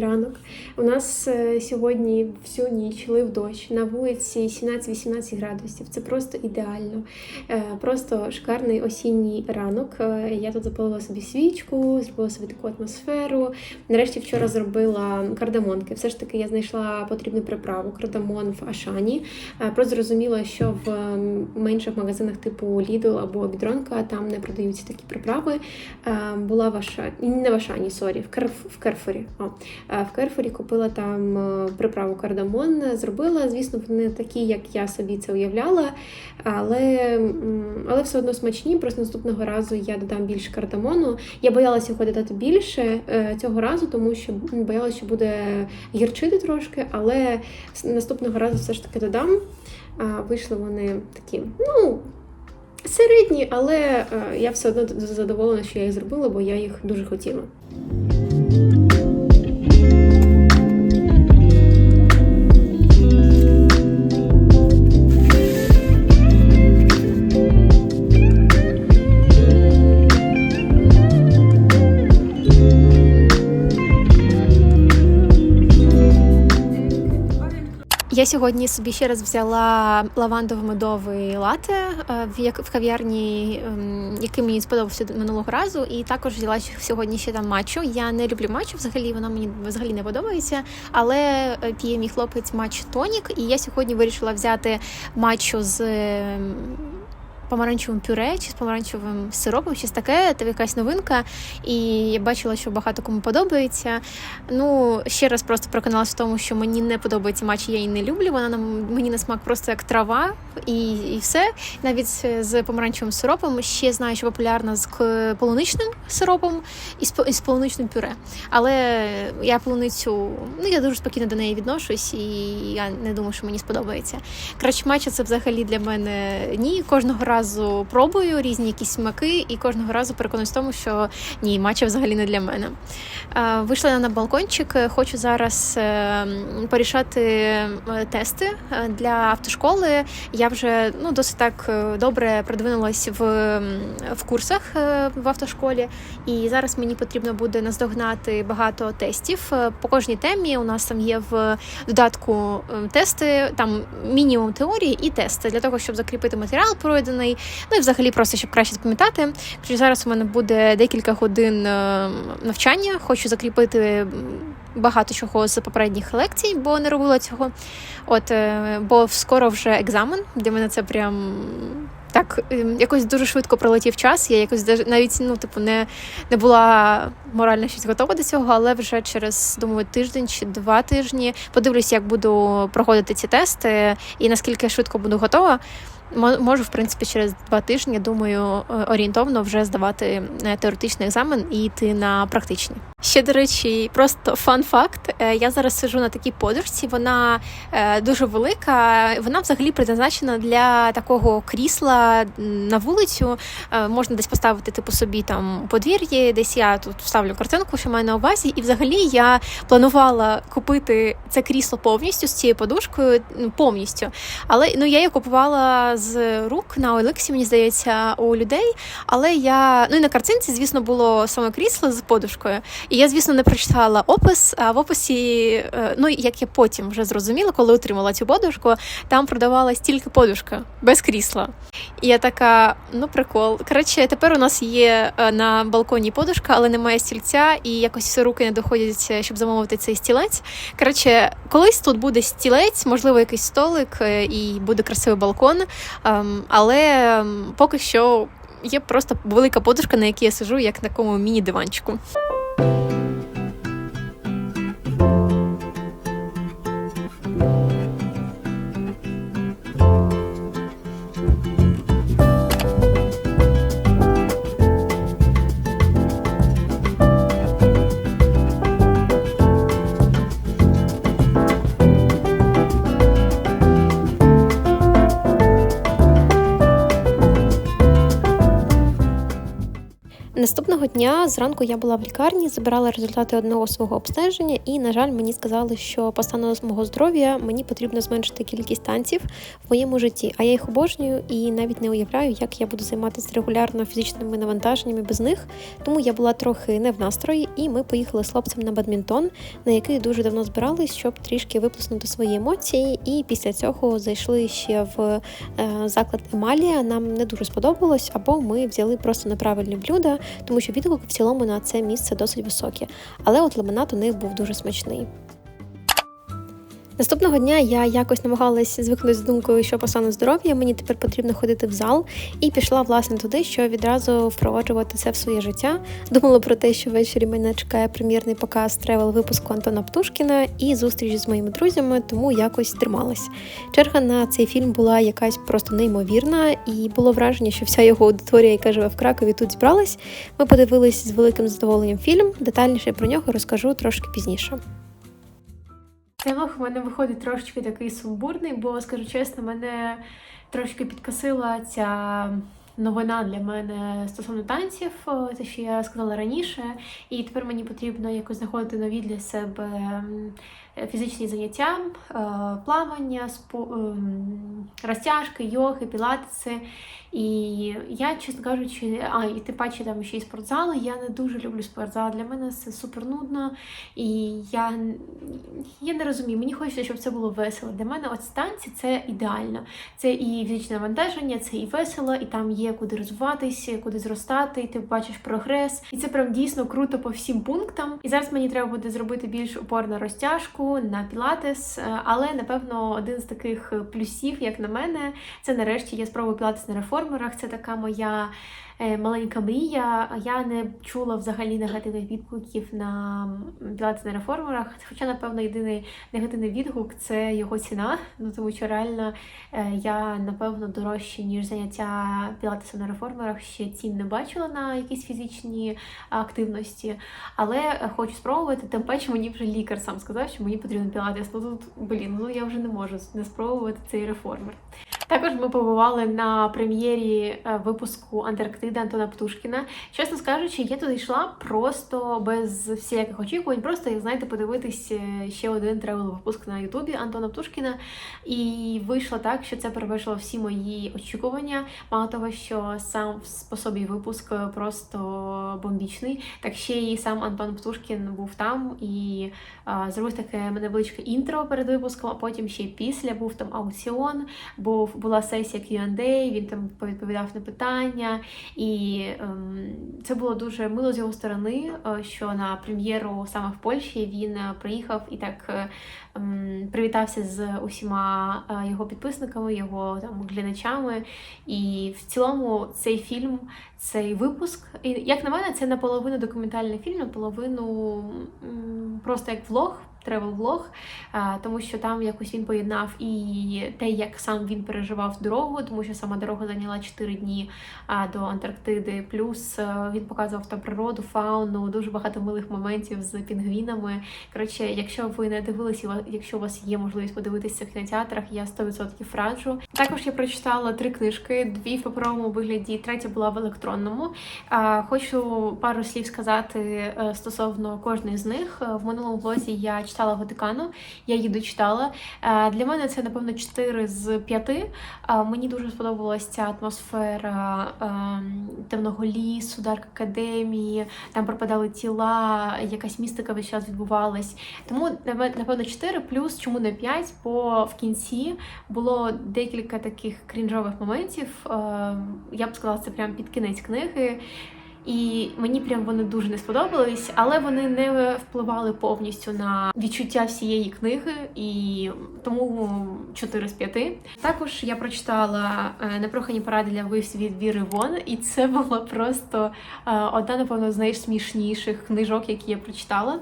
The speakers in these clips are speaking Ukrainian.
Ранок. У нас е, сьогодні всю ніч лив дощ. На вулиці 17-18 градусів. Це просто ідеально. Е, Просто шикарний осінній ранок. Е, Я тут запалила собі свічку, зробила собі таку атмосферу. Нарешті вчора зробила кардамонки. Все ж таки я знайшла потрібну приправу кардамон в Ашані. Просто зрозуміла, що в менших магазинах типу Lidl або Бідронка там не продаються такі приправи. Була в Ашані, не в Ашані, сорі, в Керф в Керфорі. В Керфорі купила там е, приправу кардамон, зробила. Звісно, вони такі, як я собі це уявляла, але, але все одно смачні. Просто наступного разу я додам більше кардамону. Я боялася його додати більше е, цього разу, тому що боялася, що буде гірчити трошки, але наступного разу все ж таки додам. Вийшли вони такі, ну. Середні, але е, я все одно задоволена, що я їх зробила, бо я їх дуже хотіла. Я сьогодні собі ще раз взяла лавандово-медовий лате е, в кав'ярні, ем, який мені сподобався минулого разу, і також взяла сьогодні ще там матчу. Я не люблю матчу, взагалі вона мені взагалі не подобається. Але е, п'є мій хлопець матч тонік, і я сьогодні вирішила взяти матчу з. Помаранчевим пюре чи з помаранчевим сиропом, щось таке, це якась новинка. І я бачила, що багато кому подобається. Ну, ще раз просто проконалася в тому, що мені не подобається матч, я її не люблю. Вона мені на смак просто як трава, і, і все. Навіть з помаранчевим сиропом ще знаю, що популярна з полуничним сиропом і з, і з полуничним пюре. Але я полуницю, ну я дуже спокійно до неї відношусь, і я не думаю, що мені сподобається. Коротше, матча це взагалі для мене ні. Кожного разу пробую різні якісь смаки, і кожного разу переконуюсь в тому, що ні, матча взагалі не для мене. Е, Вийшла на балкончик. е, Хочу зараз е, порішати тести для автошколи. Я вже ну досить так добре продвинулась в, в курсах в автошколі, і зараз мені потрібно буде наздогнати багато тестів по кожній темі. У нас там є в додатку тести, там мінімум теорії і тести для того, щоб закріпити матеріал пройдений. Ну і взагалі просто щоб краще запам'ятати. Зараз у мене буде декілька годин е, навчання. Хочу закріпити багато чого з попередніх лекцій, бо не робила цього. От, е, бо скоро вже екзамен. Для мене це прям. Так, ем, якось дуже швидко пролетів час. Я якось навіть ну, типу, не, не була морально щось готова до цього, але вже через думаю тиждень чи два тижні подивлюсь, як буду проходити ці тести і наскільки швидко буду готова. Мо- Можу, в принципі, через два тижні, думаю, е, орієнтовно вже здавати е, теоретичний екзамен і йти на практичні. Ще, до речі, просто фан-факт. Е, Я зараз сижу на такій подушці, вона е, дуже велика. Вона взагалі призначена для такого крісла на вулицю. Е, Можна десь поставити типу собі там подвір'ї, десь я тут вставлю картинку, що маю на увазі. І взагалі я планувала купити це крісло повністю з цією подушкою, ну, повністю. Але ну я її купувала з рук на OLX, мені здається, у людей. Але я ну і на картинці, звісно, було саме крісло з подушкою. Я, звісно, не прочитала опис. А в описі, е, ну як я потім вже зрозуміла, коли отримала цю подушку, там продавалась тільки подушка без крісла. І я така, ну прикол. Коротше, тепер у нас є е, на балконі подушка, але немає стільця, і якось руки не доходять, е, щоб замовити цей стілець. Коротше, колись тут буде стілець, можливо, якийсь столик, і буде красивий балкон. Ем, Але ем, поки що є просто велика подушка, на якій я сижу, як на такому міні-диванчику. Наступного Наступного дня зранку я була в лікарні, забирала результати одного свого обстеження, і, на жаль, мені сказали, що по стану мого здоров'я мені потрібно зменшити кількість танців в моєму житті. А я їх обожнюю і навіть не уявляю, як я буду займатися регулярно фізичними навантаженнями без них. Тому я була трохи не в настрої, і ми поїхали з хлопцем на бадмінтон, на який дуже давно збирались, щоб трішки виплеснути свої емоції. І після цього зайшли ще в е, заклад Емалія. Нам не дуже сподобалось, або ми взяли просто неправильне блюдо, тому що відгуки в цілому на це місце досить високі. Але от лимонад у них був дуже смачний. Наступного дня я якось намагалась звикнути з думкою, що по здоров'я мені тепер потрібно ходити в зал, і пішла власне туди, щоб відразу впроваджувати це в своє життя. Думала про те, що ввечері мене чекає прем'єрний показ тревел випуску Антона Птушкіна і зустріч з моїми друзями, тому якось трималась. Черга на цей фільм була якась просто неймовірна, і було враження, що вся його аудиторія, яка живе в Кракові, тут зібралась. Ми подивились з великим задоволенням фільм. Детальніше про нього розкажу трошки пізніше. Цей у мене виходить трошечки такий сумбурний, бо, скажу чесно, мене трошки підкосила ця новина для мене стосовно танців, те, що я сказала раніше, і тепер мені потрібно якось знаходити нові для себе фізичні заняття, е, плавання, ем, розтяжки, йоги, пілатеси. І я, чесно кажучи, а і тим паче там ще й спортзали. Я не дуже люблю спортзал. Для мене це супер нудно. І я я не розумію, мені хочеться, щоб це було весело. Для мене от станці це ідеально. Це і фізичне навантаження, це і весело, і там є куди розвиватися, куди зростати, і ти бачиш прогрес. І це прям дійсно круто по всім пунктам. І зараз мені треба буде зробити більш упор розтяжку, на пілатес. Але напевно один з таких плюсів, як на мене, це нарешті я спробую пілатес на реформерах. Це така моя маленька мрія. Я не чула взагалі негативних відгуків на пілатес на реформерах. Хоча, напевно, єдиний негативний відгук це його ціна. Ну тому що реально е, я напевно дорожче, ніж заняття пілатесом на реформерах, ще цін не бачила на якісь фізичні активності. Але хочу спробувати, тим паче мені вже лікар сам сказав, що мені потрібен пілатес. Ну тут, блін, ну я вже не можу не спробувати цей реформер. Також ми побували на прем'єрі е, випуску Антарктиди Антона Птушкіна. Чесно скажучи, я туди йшла просто без всяких очікувань, просто як знаєте, подивитись е, ще один тревел випуск на Ютубі Антона Птушкіна. І вийшло так, що це перевершило всі мої очікування. Мало того, що сам по собі випуск просто бомбічний, так ще і сам Антон Птушкін був там і зробив таке невеличке інтро перед випуском, а потім ще й після був там аукціон. був була сесія Q&A, він там повідповідав на питання, і ем, це було дуже мило з його сторони, е, що на прем'єру саме в Польщі він е, приїхав і так е, ем, привітався з усіма його підписниками, його там глядачами. І в цілому цей фільм, цей випуск, і як на мене, це наполовину документальний фільм, наполовину просто як влог тревел-влог, тому що там якось він поєднав і те, як сам він переживав дорогу, тому що сама дорога зайняла 4 дні до Антарктиди. Плюс е, він показував там природу, фауну, дуже багато милих моментів з пінгвінами. Коротше, якщо ви не дивилися, якщо у вас є можливість подивитися в кінотеатрах, я 100% раджу. Також я прочитала три книжки: дві в паперовому вигляді, третя була в електронному. Хочу пару слів сказати е, стосовно кожної з них. В минулому влозі я читала читала Ватикану, я її дочитала. Е, для мене це, напевно, 4 з 5. Е, мені дуже сподобалася ця атмосфера ем, темного лісу, Дарк Академії, там пропадали тіла, якась містика весь час відбувалась. Тому, напевно, 4 плюс, чому не 5, бо в кінці було декілька таких крінжових моментів. Я б сказала, це прямо під кінець книги. І мені прям вони дуже не сподобались, але вони не впливали повністю на відчуття всієї книги, і тому 4 з 5. Також я прочитала е, непрохані поради для вивсів від Віри Вон, і це була просто е, одна, напевно, з найсмішніших книжок, які я прочитала.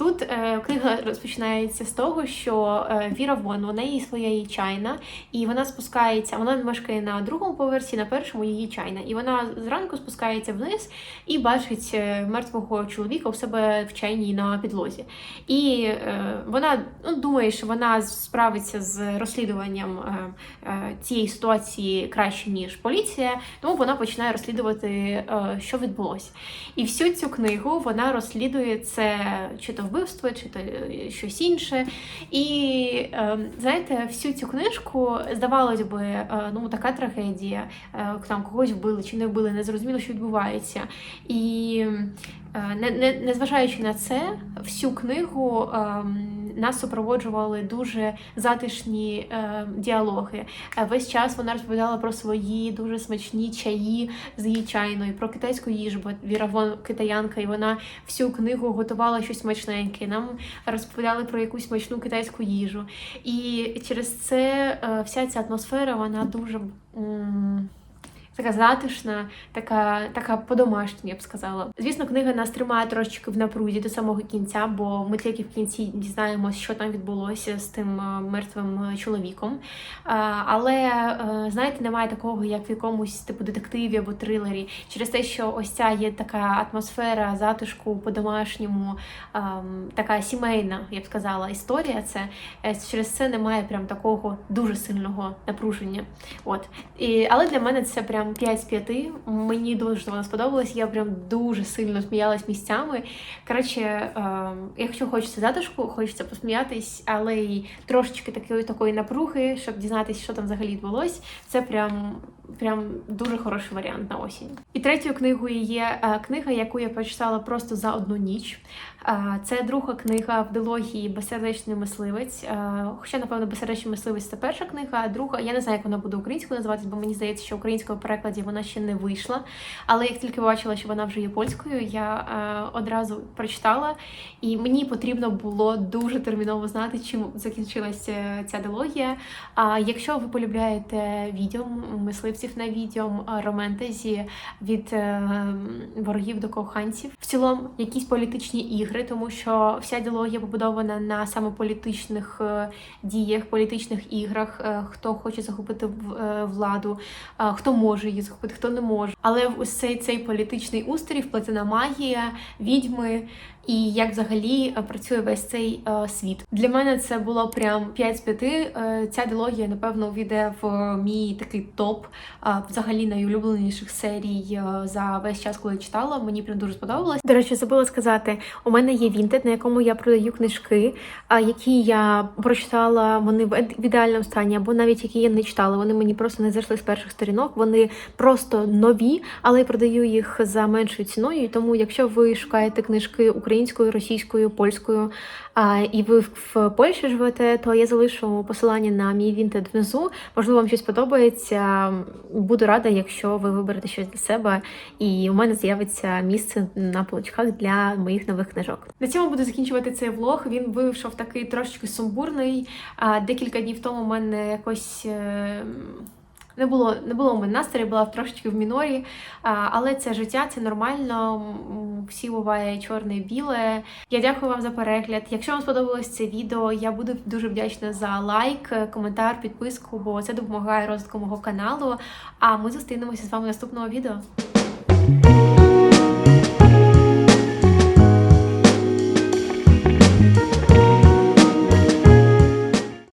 Тут е, книга розпочинається з того, що е, Віра Вон, вона її своя чайна, і вона спускається, вона мешкає на другому поверсі, на першому її чайна. І вона зранку спускається вниз і бачить е, мертвого чоловіка у себе в чайній на підлозі. І е, вона ну, думає, що вона справиться з розслідуванням е, е, цієї ситуації краще, ніж поліція, тому вона починає розслідувати, е, що відбулося. І всю цю книгу вона розслідує це чи то вбивство, чи то е, щось інше. І е, знаєте, всю цю книжку здавалось би, е, ну така трагедія, там когось вбили чи не вбили, не зрозуміло, що відбувається. І не, не, незважаючи на це, всю книгу ем, нас супроводжували дуже затишні е, діалоги. Е, Весь час вона розповідала про свої дуже смачні чаї з її чайною, про китайську їжу, бо Віра вон китаянка, і вона всю книгу готувала щось смачненьке. Нам розповідали про якусь смачну китайську їжу. І через це е, вся ця атмосфера, вона дуже. Така затишна, така, така по-домашньому, я б сказала. Звісно, книга нас тримає трошечки в напрузі до самого кінця, бо ми тільки в кінці дізнаємося, що там відбулося з тим е, мертвим е, чоловіком. Але е, знаєте, немає такого, як в якомусь типу детективі або трилері, через те, що ось ця є така атмосфера затишку по-домашньому, ем, така сімейна, я б сказала, історія. Це через це немає прям такого дуже сильного напруження. От і але для мене це прям 5 з 5. Мені дуже вона сподобалась. Я прям дуже сильно сміялась місцями. Коротше, ем, якщо хочеться затишку, хочеться посміятись, але й трошечки такої такої напруги, щоб дізнатися, що там взагалі відбулось. Це прям. Прям дуже хороший варіант на осінь. І третьою книгою є е, книга, яку я прочитала просто за одну ніч. Е, Це друга книга в дилогії Безсердечний мисливець. Е, Хоча, напевно, безсердечний мисливець це перша книга, а друга я не знаю, як вона буде українською називатися, бо мені здається, що в українському перекладі вона ще не вийшла. Але як тільки побачила, що вона вже є польською, я одразу прочитала, і мені потрібно було дуже терміново знати, чим закінчилася ця дилогія. А якщо ви полюбляєте відео мисливців на відео, романтезі від е, ворогів до коханців, в цілому якісь політичні ігри, тому що вся дилогія побудована на саме політичних е, діях, політичних іграх, е, хто хоче захопити владу, хто може її захопити, хто не може. Але ось цей цей політичний устрій вплетена магія, відьми. І як взагалі е, працює весь цей е, світ для мене це було прям 5 з 5. Е, ця дилогія, напевно, увійде в мій такий топ взагалі найулюбленіших серій за весь час, коли я читала. Мені прям дуже сподобалось. До речі, забула сказати, у мене є Vinted, на якому я продаю книжки, які я прочитала. Вони в ідеальному стані, або навіть які я не читала. Вони мені просто не зайшли з перших сторінок. Вони просто нові, але я продаю їх за меншою ціною. Тому, якщо ви шукаєте книжки українською, російською, польською, і ви в- Польщі живете, то я залишу посилання на мій Vinted внизу. Можливо, вам щось подобається. Буду рада, якщо ви виберете щось для себе, і у мене з'явиться місце на поличках для моїх нових книжок. На цьому буду закінчувати цей влог. Він вийшов такий трошечки сумбурний. Декілька днів тому у мене якось. Не було, не було у мене настрою, була трошечки в мінорі, але це життя, це нормально. Всі буває чорне і біле. Я дякую вам за перегляд. Якщо вам сподобалось це відео, я буду дуже вдячна за лайк, коментар, підписку, бо це допомагає розвитку мого каналу. А ми зустрінемося з вами наступного відео.